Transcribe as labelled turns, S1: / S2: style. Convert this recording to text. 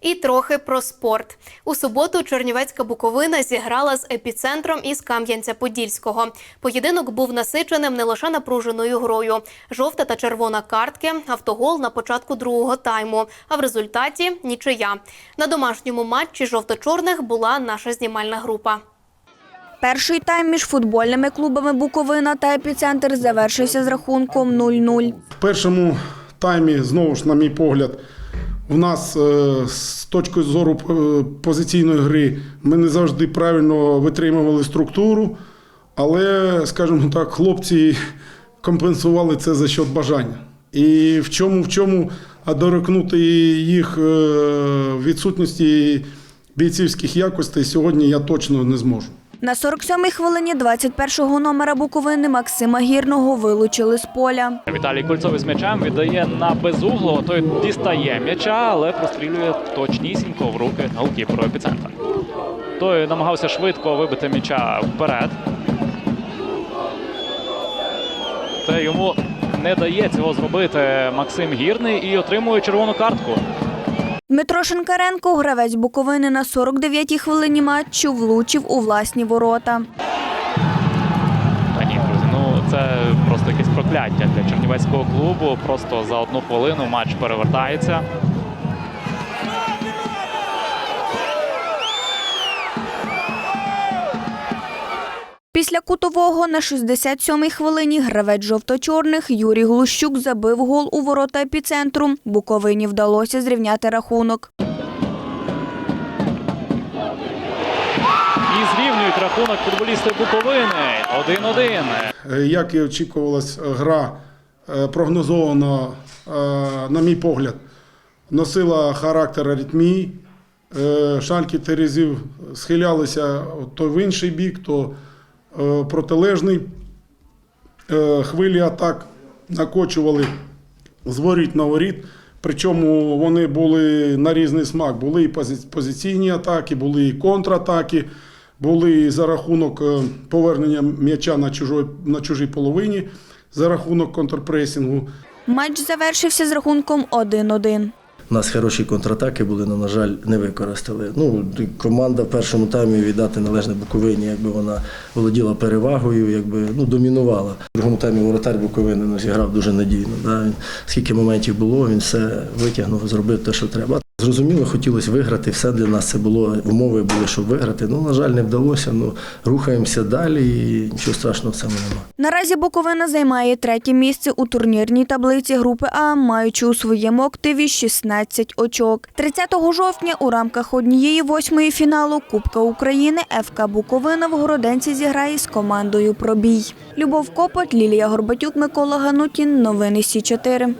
S1: І трохи про спорт. У суботу Чернівецька Буковина зіграла з епіцентром із Кам'янця-Подільського. Поєдинок був насиченим не лише напруженою грою. Жовта та червона картки, автогол на початку другого тайму. А в результаті нічия. На домашньому матчі жовто-чорних була наша знімальна група.
S2: Перший тайм між футбольними клубами Буковина та епіцентр завершився з рахунком 0-0.
S3: В першому таймі, знову ж, на мій погляд, в нас е, з точки зору е, позиційної гри ми не завжди правильно витримували структуру, але, скажімо так, хлопці компенсували це за счет бажання. І в чому, в чому а дорекнути їх е, відсутності бійцівських якостей сьогодні я точно не зможу.
S2: На 47-й хвилині 21-го номера Буковини Максима Гірного вилучили з поля.
S4: Віталій Кольцов із м'ячем віддає на безуглого. Той дістає м'яча, але прострілює точнісінько в руки голкіперу епіцентра. Той намагався швидко вибити м'яча вперед. Та йому не дає цього зробити Максим Гірний і отримує червону картку.
S2: Дмитро Шинкаренко, гравець Буковини на 49-й хвилині матчу, влучив у власні ворота.
S4: Та ні, друзі, ну це просто якесь прокляття для чернівецького клубу. Просто за одну хвилину матч перевертається.
S2: Після кутового на 67-й хвилині гравець жовто-чорних Юрій Глущук забив гол у ворота епіцентру. Буковині вдалося зрівняти рахунок.
S4: І зрівнюють рахунок футболісти Буковини 1-1.
S3: Е, Як і очікувалась, гра е, прогнозована, е, на мій погляд, носила характер аритмії. Шальки Терезів схилялися то в інший бік, то протилежний. Е, Хвилі атак накочували з воріт на воріт. Причому вони були на різний смак. Були і позиційні атаки, були і контратаки, були і за рахунок е, повернення м'яча на, чужой, на чужій половині, за рахунок контрпресінгу.
S2: Матч завершився з рахунком 1-1.
S5: У нас хороші контратаки були, але, на жаль, не використали. Ну, команда в першому таймі віддати належне Буковині, якби вона володіла перевагою, якби ну, домінувала. В другому таймі воротар Буковини ну, зіграв дуже надійно. Да? Він, скільки моментів було, він все витягнув, зробив те, що треба. Зрозуміло, хотілося виграти. Все для нас це було умови були, щоб виграти. Ну, на жаль, не вдалося. Ну, рухаємося далі і нічого страшного в цьому немає.
S2: Наразі Буковина займає третє місце у турнірній таблиці групи А, маючи у своєму активі 16 очок. 30 жовтня у рамках однієї восьмої фіналу Кубка України ФК Буковина в Городенці зіграє з командою Пробій. Любов Копот, Лілія Горбатюк, Микола Ганутін. Новини Сі 4